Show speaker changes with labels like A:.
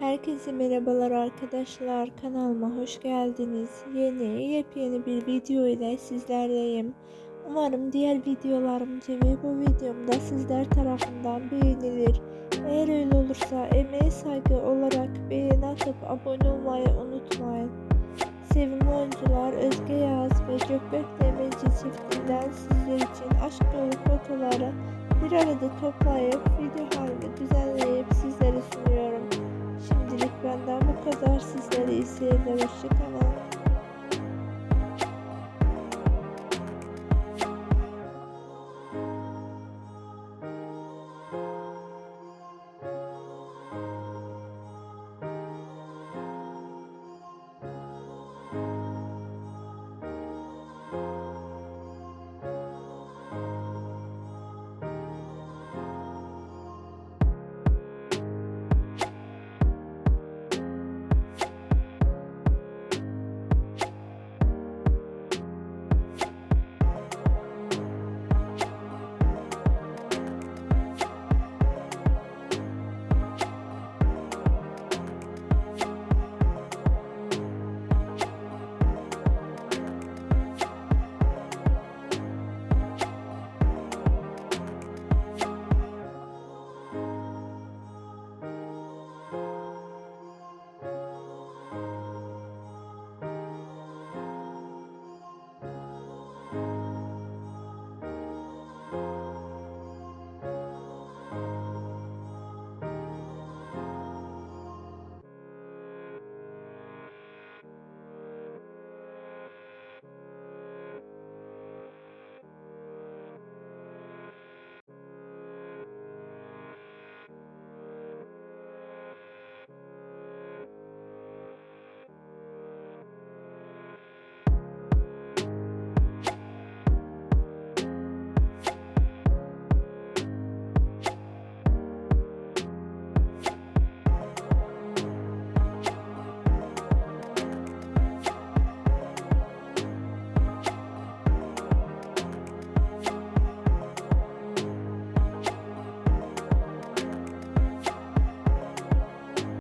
A: Herkese merhabalar arkadaşlar kanalıma hoş geldiniz. Yeni yepyeni bir video ile sizlerleyim. Umarım diğer videolarım gibi bu videomda sizler tarafından beğenilir. Eğer öyle olursa emeğe saygı olarak beğeni atıp abone olmayı unutmayın. Sevimli oyuncular Özge Yağız ve Gökberk Demirci çiftinden sizler için aşk dolu fotoları bir arada toplayıp video halinde düzenleyip üzere.